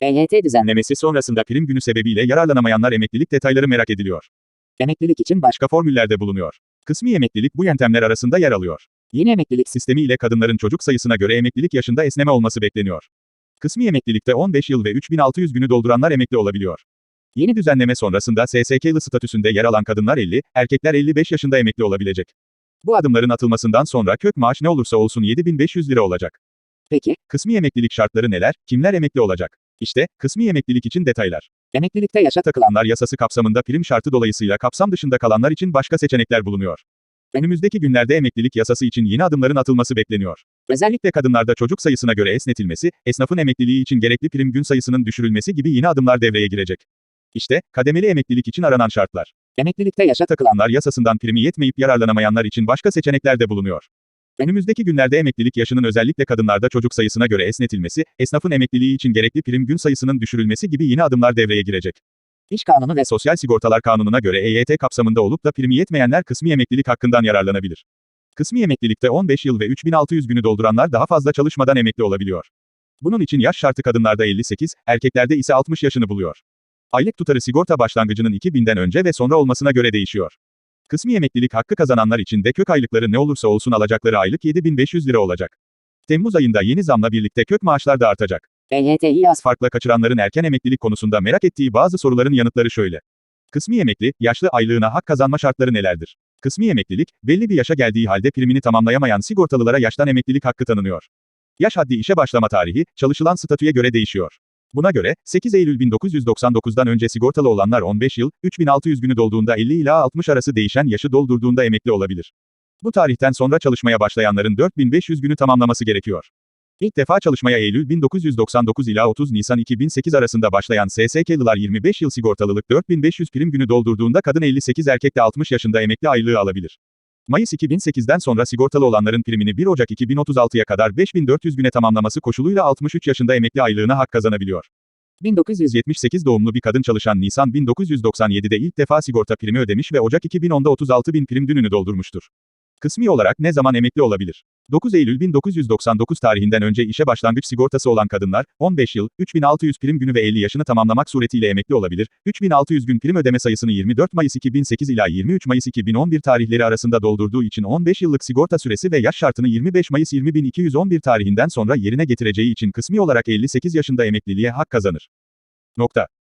EYT düzenleme. Düzenlemesi sonrasında prim günü sebebiyle yararlanamayanlar emeklilik detayları merak ediliyor. Emeklilik için başka. Başka formüllerde bulunuyor. Kısmi emeklilik bu yöntemler arasında yer alıyor. Yeni emeklilik. Sistemi ile kadınların çocuk sayısına göre emeklilik yaşında esneme olması bekleniyor. Kısmi emeklilikte 15 yıl ve 3600 günü dolduranlar emekli olabiliyor. Yeni düzenleme sonrasında SSK'lı statüsünde yer alan kadınlar 50, erkekler 55 yaşında emekli olabilecek. Bu adımların atılmasından sonra kök maaş ne olursa olsun 7500 lira olacak. Peki, Kısmi emeklilik şartları neler, kimler emekli olacak? İşte, kısmi emeklilik için detaylar. emeklilikte yaşa takılan. Takılanlar yasası kapsamında prim şartı dolayısıyla kapsam dışında kalanlar için başka seçenekler bulunuyor. Önümüzdeki günlerde emeklilik yasası için yeni adımların atılması bekleniyor. Özellikle kadınlarda çocuk sayısına göre esnetilmesi, esnafın emekliliği için gerekli prim gün sayısının düşürülmesi gibi yeni adımlar devreye girecek. İşte, kademeli emeklilik için aranan şartlar. Emeklilikte yaşa takılan. Takılanlar yasasından primi yetmeyip yararlanamayanlar için başka seçenekler de bulunuyor. Önümüzdeki günlerde emeklilik yaşının özellikle kadınlarda çocuk sayısına göre esnetilmesi, esnafın emekliliği için gerekli prim gün sayısının düşürülmesi gibi yeni adımlar devreye girecek. İş kanunu ve Sosyal Sigortalar Kanunu'na göre EYT kapsamında olup da primi yetmeyenler kısmi emeklilik hakkından yararlanabilir. Kısmi emeklilikte 15 yıl ve 3600 günü dolduranlar daha fazla çalışmadan emekli olabiliyor. Bunun için yaş şartı kadınlarda 58, erkeklerde ise 60 yaşını buluyor. Aylık tutarı sigorta başlangıcının 2000'den önce ve sonra olmasına göre değişiyor. Kısmi emeklilik hakkı kazananlar için de kök aylıkları ne olursa olsun alacakları aylık 7500 lira olacak. Temmuz ayında yeni zamla birlikte kök maaşlar da artacak. EYT'yi az. Farkla kaçıranların erken emeklilik konusunda merak ettiği bazı soruların yanıtları şöyle. Kısmi emekli, yaşlı aylığına hak kazanma şartları nelerdir? Kısmi emeklilik, belli bir yaşa geldiği halde primini tamamlayamayan sigortalılara yaştan emeklilik hakkı tanınıyor. Yaş haddi işe başlama tarihi, çalışılan statüye göre değişiyor. Buna göre, 8 Eylül 1999'dan önce sigortalı olanlar 15 yıl, 3600 günü dolduğunda 50 ila 60 arası değişen yaşı doldurduğunda emekli olabilir. Bu tarihten sonra çalışmaya başlayanların 4500 günü tamamlaması gerekiyor. İlk defa çalışmaya Eylül 1999 ila 30 Nisan 2008 arasında başlayan SSK'lılar 25 yıl sigortalılık 4500 prim günü doldurduğunda kadın 58 erkek de 60 yaşında emekli aylığı alabilir. Mayıs 2008'den sonra sigortalı olanların primini 1 Ocak 2036'ya kadar 5400 güne tamamlaması koşuluyla 63 yaşında emekli aylığına hak kazanabiliyor. 1978 1978 doğumlu bir kadın çalışan Nisan 1997'de ilk defa sigorta primi ödemiş ve Ocak 2010'da 36 bin prim dününü doldurmuştur. Kısmi olarak ne zaman emekli olabilir? 9 Eylül 1999 tarihinden önce işe başlangıç sigortası olan kadınlar, 15 yıl, 3600 prim günü ve 50 yaşını tamamlamak suretiyle emekli olabilir. 3600 gün prim ödeme sayısını 24 Mayıs 2008 ila 23 Mayıs 2011 tarihleri arasında doldurduğu için 15 yıllık sigorta süresi ve yaş şartını 25 Mayıs 20211 tarihinden sonra yerine getireceği için kısmi olarak 58 yaşında emekliliğe hak kazanır. Nokta.